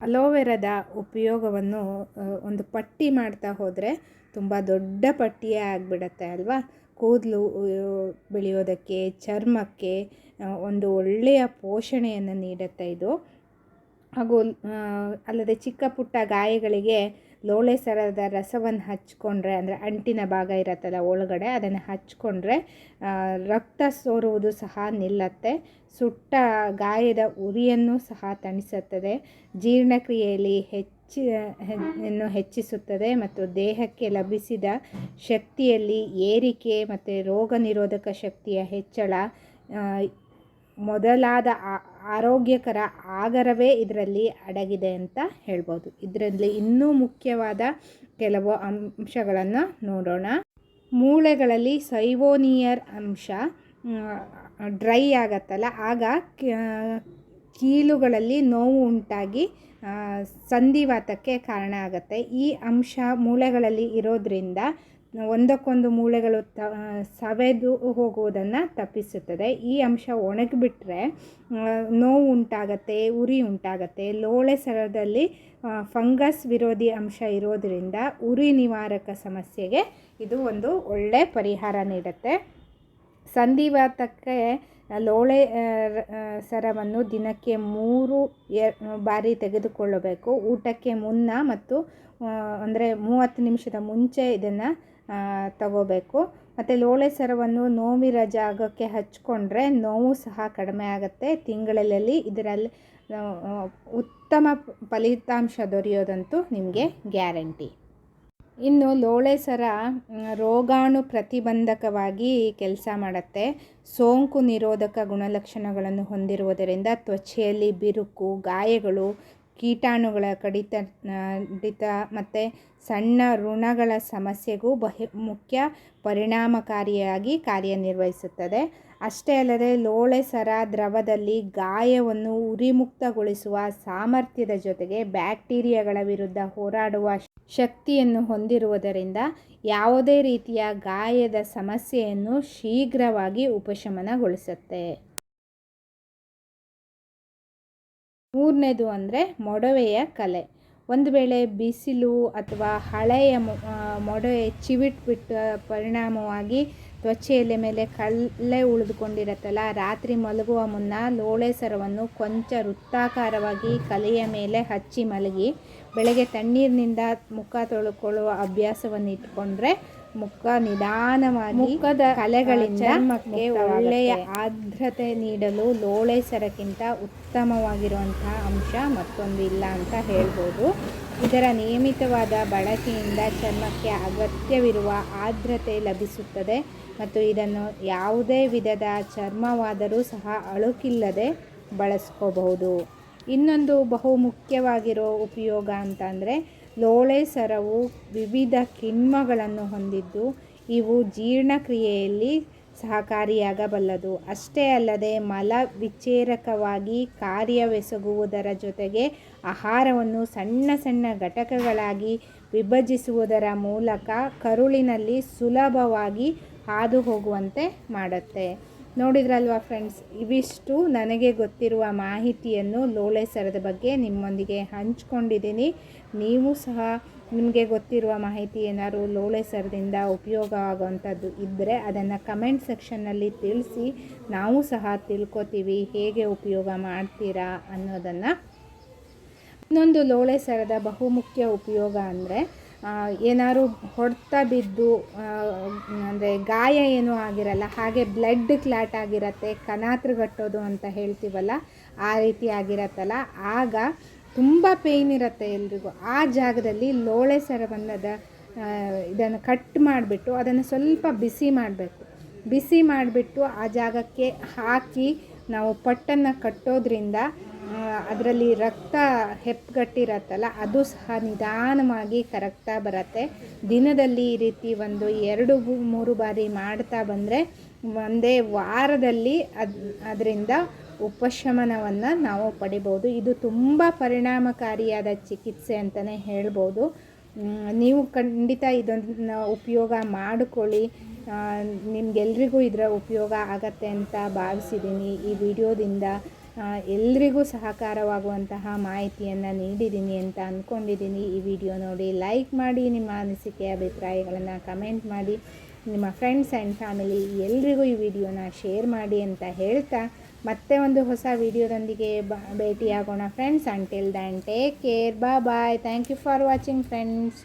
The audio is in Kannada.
ಅಲೋವೆರಾದ ಉಪಯೋಗವನ್ನು ಒಂದು ಪಟ್ಟಿ ಮಾಡ್ತಾ ಹೋದರೆ ತುಂಬ ದೊಡ್ಡ ಪಟ್ಟಿಯೇ ಆಗಿಬಿಡತ್ತೆ ಅಲ್ವಾ? ಕೂದಲು ಬೆಳೆಯೋದಕ್ಕೆ, ಚರ್ಮಕ್ಕೆ ಒಂದು ಒಳ್ಳೆಯ ಪೋಷಣೆಯನ್ನು ನೀಡುತ್ತೆ ಇದು. ಹಾಗೂ ಅಲ್ಲದೆ ಚಿಕ್ಕ ಪುಟ್ಟ ಗಾಯಗಳಿಗೆ ಲೋಳೆ ಸರದ ರಸವನ್ನು ಹಚ್ಕೊಂಡ್ರೆ ಅಂದರೆ ಅಂಟಿನ ಭಾಗ ಇರತ್ತಲ್ಲ ಒಳಗಡೆ, ಅದನ್ನು ಹಚ್ಕೊಂಡ್ರೆ ರಕ್ತ ಸೋರುವುದು ಸಹ ನಿಲ್ಲತ್ತೆ. ಸುಟ್ಟ ಗಾಯದ ಉರಿಯನ್ನು ಸಹ ತಣಿಸುತ್ತದೆ. ಜೀರ್ಣಕ್ರಿಯೆಯಲ್ಲಿ ಹೆಚ್ಚಿ ಯನ್ನು ಹೆಚ್ಚಿಸುತ್ತದೆ ಮತ್ತು ದೇಹಕ್ಕೆ ಲಭಿಸಿದ ಶಕ್ತಿಯಲ್ಲಿ ಏರಿಕೆ ಮತ್ತು ರೋಗ ನಿರೋಧಕ ಶಕ್ತಿಯ ಹೆಚ್ಚಳ ಮೊದಲಾದ ಆರೋಗ್ಯಕರ ಆಗರವೇ ಇದರಲ್ಲಿ ಅಡಗಿದೆ ಅಂತ ಹೇಳ್ಬೋದು. ಇದರಲ್ಲಿ ಇನ್ನೂ ಮುಖ್ಯವಾದ ಕೆಲವು ಅಂಶಗಳನ್ನು ನೋಡೋಣ. ಮೂಳೆಗಳಲ್ಲಿ ಸೈವೋನಿಯರ್ ಅಂಶ ಡ್ರೈ ಆಗತ್ತಲ್ಲ, ಆಗ ಕೀಲುಗಳಲ್ಲಿ ನೋವು ಉಂಟಾಗಿ ಸಂಧಿವಾತಕ್ಕೆ ಕಾರಣ ಆಗುತ್ತೆ. ಈ ಅಂಶ ಮೂಳೆಗಳಲ್ಲಿ ಇರೋದ್ರಿಂದ ಒಂದಕ್ಕೊಂದು ಮೂಳೆಗಳು ತ ಸವೆದು ಹೋಗುವುದನ್ನು ತಪ್ಪಿಸುತ್ತದೆ. ಈ ಅಂಶ ಒಣಗಿಬಿಟ್ರೆ ನೋವು ಉಂಟಾಗತ್ತೆ, ಉರಿ ಉಂಟಾಗತ್ತೆ. ಲೋಳೆ ಸರದಲ್ಲಿ ಫಂಗಸ್ ವಿರೋಧಿ ಅಂಶ ಇರೋದರಿಂದ ಉರಿ ನಿವಾರಕ ಸಮಸ್ಯೆಗೆ ಇದು ಒಂದು ಒಳ್ಳೆ ಪರಿಹಾರ ನೀಡುತ್ತೆ. ಸಂಧಿವಾತಕ್ಕೆ ಲೋಳೆ ಸರವನ್ನು ದಿನಕ್ಕೆ ಮೂರು ಬಾರಿ ತೆಗೆದುಕೊಳ್ಳಬೇಕು. ಊಟಕ್ಕೆ ಮುನ್ನ ಮತ್ತು ಅಂದರೆ ಮೂವತ್ತು ನಿಮಿಷದ ಮುಂಚೆ ಇದನ್ನು ತಗೋಬೇಕು. ಮತ್ತು ಲೋಳೆ ಸರವನ್ನು ನೋವಿರ ಜಾಗಕ್ಕೆ ಹಚ್ಕೊಂಡ್ರೆ ನೋವು ಸಹ ಕಡಿಮೆ ಆಗುತ್ತೆ. ತಿಂಗಳಲ್ಲಿ ಇದರಲ್ಲಿ ಉತ್ತಮ ಫಲಿತಾಂಶ ದೊರೆಯೋದಂತೂ ನಿಮಗೆ ಗ್ಯಾರಂಟಿ. ಇನ್ನು ಲೋಳೆ ಸರ ರೋಗಾಣು ಪ್ರತಿಬಂಧಕವಾಗಿ ಕೆಲಸ ಮಾಡುತ್ತೆ. ಸೋಂಕು ನಿರೋಧಕ ಗುಣಲಕ್ಷಣಗಳನ್ನು ಹೊಂದಿರುವುದರಿಂದ ತ್ವಚೆಯಲ್ಲಿ ಬಿರುಕು, ಗಾಯಗಳು ಕೀಟಾಣುಗಳ ಕಡಿತ ಕಡಿತ ಮತ್ತು ಸಣ್ಣ ಋಣಗಳ ಸಮಸ್ಯೆಗೂ ಬಹು, ಮುಖ್ಯ ಪರಿಣಾಮಕಾರಿಯಾಗಿ ಕಾರ್ಯನಿರ್ವಹಿಸುತ್ತದೆ. ಅಷ್ಟೇ ಅಲ್ಲದೆ ಲೋಳೆ ಸರ ದ್ರವದಲ್ಲಿ ಗಾಯವನ್ನು ಉರಿಮುಕ್ತಗೊಳಿಸುವ ಸಾಮರ್ಥ್ಯದ ಜೊತೆಗೆ ಬ್ಯಾಕ್ಟೀರಿಯಾಗಳ ವಿರುದ್ಧ ಹೋರಾಡುವ ಶಕ್ತಿಯನ್ನು ಹೊಂದಿರುವುದರಿಂದ ಯಾವುದೇ ರೀತಿಯ ಗಾಯದ ಸಮಸ್ಯೆಯನ್ನು ಶೀಘ್ರವಾಗಿ ಉಪಶಮನಗೊಳಿಸುತ್ತೆ. ಮೂರನೇದು ಅಂದರೆ ಮೊಡವೆಯ ಕಲೆ. ಒಂದು ವೇಳೆ ಬಿಸಿಲು ಅಥವಾ ಹಳೆಯ ಮೊಡವೆ ಚಿವಿಟ್ಬಿಟ್ಟ ಪರಿಣಾಮವಾಗಿ ತ್ವಚೆಯಲ್ಲಿ ಮೇಲೆ ಕಲ್ಲೇ ಉಳಿದುಕೊಂಡಿರತ್ತಲ್ಲ, ರಾತ್ರಿ ಮಲಗುವ ಮುನ್ನ ಲೋಳೆ ಸರವನ್ನು ಕೊಂಚ ವೃತ್ತಾಕಾರವಾಗಿ ಕಲೆಯ ಮೇಲೆ ಹಚ್ಚಿ ಮಲಗಿ, ಬೆಳಗ್ಗೆ ತಣ್ಣೀರಿನಿಂದ ಮುಖ ತೊಳ್ಕೊಳ್ಳುವ ಅಭ್ಯಾಸವನ್ನು ಇಟ್ಕೊಂಡ್ರೆ ಮುಖ ನಿಧಾನವಾಗಿ ಮುಖದ ಕಲೆಗಳಿಂದ ಚರ್ಮಕ್ಕೆ ಒಳ್ಳೆಯ ಆರ್ದ್ರತೆ ನೀಡಲು ಲೋಳೆ ಸರಕ್ಕಿಂತ ಉತ್ತಮವಾಗಿರುವಂತಹ ಅಂಶ ಮತ್ತೊಂದು ಇಲ್ಲ ಅಂತ ಹೇಳ್ಬೋದು. ಇದರ ನಿಯಮಿತವಾದ ಬಳಕೆಯಿಂದ ಚರ್ಮಕ್ಕೆ ಅಗತ್ಯವಿರುವ ಆರ್ದ್ರತೆ ಲಭಿಸುತ್ತದೆ ಮತ್ತು ಇದನ್ನು ಯಾವುದೇ ವಿಧದ ಚರ್ಮವಾದರೂ ಸಹ ಅಳುಕಿಲ್ಲದೆ ಬಳಸ್ಕೋಬಹುದು. ಇನ್ನೊಂದು ಬಹು ಮುಖ್ಯವಾಗಿರೋ ಉಪಯೋಗ ಅಂತಂದರೆ ಲೋಳೆ ಸರವು ವಿವಿಧ ಕಿಣ್ವಗಳನ್ನು ಹೊಂದಿದ್ದು, ಇವು ಜೀರ್ಣಕ್ರಿಯೆಯಲ್ಲಿ ಸಹಕಾರಿಯಾಗಬಲ್ಲದು. ಅಷ್ಟೇ ಅಲ್ಲದೆ, ಮಲ ವಿಚ್ಛೇರಕವಾಗಿ ಕಾರ್ಯವೆಸಗುವುದರ ಜೊತೆಗೆ ಆಹಾರವನ್ನು ಸಣ್ಣ ಸಣ್ಣ ಘಟಕಗಳಾಗಿ ವಿಭಜಿಸುವುದರ ಮೂಲಕ ಕರುಳಿನಲ್ಲಿ ಸುಲಭವಾಗಿ ಹಾದು ಹೋಗುವಂತೆ ಮಾಡುತ್ತೆ. ನೋಡಿದ್ರಲ್ವಾ ಫ್ರೆಂಡ್ಸ್? ಇವಿಷ್ಟು ನನಗೆ ಗೊತ್ತಿರುವ ಮಾಹಿತಿಯನ್ನು ಲೋಳೆ ಸರದ ಬಗ್ಗೆ ನಿಮ್ಮೊಂದಿಗೆ ಹಂಚ್ಕೊಂಡಿದ್ದೀನಿ. ನೀವು ಸಹ ನಿಮಗೆ ಗೊತ್ತಿರುವ ಮಾಹಿತಿ ಏನಾದ್ರು ಲೋಳೆ ಸರದಿಂದ ಉಪಯೋಗ ಆಗುವಂಥದ್ದು ಇದ್ದರೆ ಅದನ್ನು ಕಮೆಂಟ್ ಸೆಕ್ಷನ್ನಲ್ಲಿ ತಿಳಿಸಿ. ನಾವು ಸಹ ತಿಳ್ಕೊತೀವಿ ಹೇಗೆ ಉಪಯೋಗ ಮಾಡ್ತೀರಾ ಅನ್ನೋದನ್ನು. ಇನ್ನೊಂದು ಲೋಳೆ ಸರದ ಬಹುಮುಖ್ಯ ಉಪಯೋಗ ಅಂದರೆ ಏನಾದ್ರು ಹೊಡೆತ ಬಿದ್ದು ಅಂದರೆ ಗಾಯ ಏನೂ ಆಗಿರಲ್ಲ, ಹಾಗೆ ಬ್ಲಡ್ ಕ್ಲಾಟ್ ಆಗಿರತ್ತೆ ಕನಾತ್ರಗಟ್ಟೋದು ಅಂತ ಹೇಳ್ತೀವಲ್ಲ, ಆ ರೀತಿ ಆಗಿರತ್ತಲ್ಲ. ಆಗ ತುಂಬ ಪೇಯ್ನ್ ಇರುತ್ತೆ ಎಲ್ರಿಗೂ. ಆ ಜಾಗದಲ್ಲಿ ಲೋಳೆ ಸರವನ್ನದ ಇದನ್ನು ಕಟ್ ಮಾಡಿಬಿಟ್ಟು ಅದನ್ನು ಸ್ವಲ್ಪ ಬಿಸಿ ಮಾಡಬೇಕು. ಬಿಸಿ ಮಾಡಿಬಿಟ್ಟು ಆ ಜಾಗಕ್ಕೆ ಹಾಕಿ ನಾವು ಪಟ್ಟನ್ನು ಕಟ್ಟೋದ್ರಿಂದ ಅದರಲ್ಲಿ ರಕ್ತ ಹೆಪ್ಪುಗಟ್ಟಿರತ್ತಲ್ಲ ಅದು ಸಹ ನಿಧಾನವಾಗಿ ಕರಗ್ತಾ ಬರುತ್ತೆ. ದಿನದಲ್ಲಿ ಈ ರೀತಿ ಒಂದು ಎರಡು ಮೂರು ಬಾರಿ ಮಾಡ್ತಾ ಬಂದರೆ ಒಂದೇ ವಾರದಲ್ಲಿ ಅದು, ಅದರಿಂದ ಉಪಶಮನವನ್ನು ನಾವು ಪಡಿಬೋದು. ಇದು ತುಂಬ ಪರಿಣಾಮಕಾರಿಯಾದ ಚಿಕಿತ್ಸೆ ಅಂತಲೇ ಹೇಳ್ಬೋದು. ನೀವು ಖಂಡಿತ ಇದನ್ನು ಉಪಯೋಗ ಮಾಡಿಕೊಳ್ಳಿ. ನಿಮಗೆಲ್ರಿಗೂ ಇದರ ಉಪಯೋಗ ಆಗತ್ತೆ ಅಂತ ಭಾವಿಸಿದ್ದೀನಿ ಈ ವಿಡಿಯೋದಿಂದ. ಎಲ್ರಿಗೂ ಸಹಕಾರವಾಗುವಂತಹ ಮಾಹಿತಿಯನ್ನು ನೀಡಿದ್ದೀನಿ ಅಂತ ಅಂದ್ಕೊಂಡಿದ್ದೀನಿ ಈ ವಿಡಿಯೋ ನೋಡಿ ಲೈಕ್ ಮಾಡಿ, ನಿಮ್ಮ ಅನಿಸಿಕೆ, ಅಭಿಪ್ರಾಯಗಳನ್ನು ಕಮೆಂಟ್ ಮಾಡಿ, ನಿಮ್ಮ ಫ್ರೆಂಡ್ಸ್ ಆ್ಯಂಡ್ ಫ್ಯಾಮಿಲಿ ಎಲ್ರಿಗೂ ಈ ವಿಡಿಯೋನ ಶೇರ್ ಮಾಡಿ ಅಂತ ಹೇಳ್ತಾ, ಮತ್ತೆ ಒಂದು ಹೊಸ ವಿಡಿಯೋದೊಂದಿಗೆ ಬ, ಭೇಟಿಯಾಗೋಣ. Friends until then take care ಬಾ bye thank you for watching friends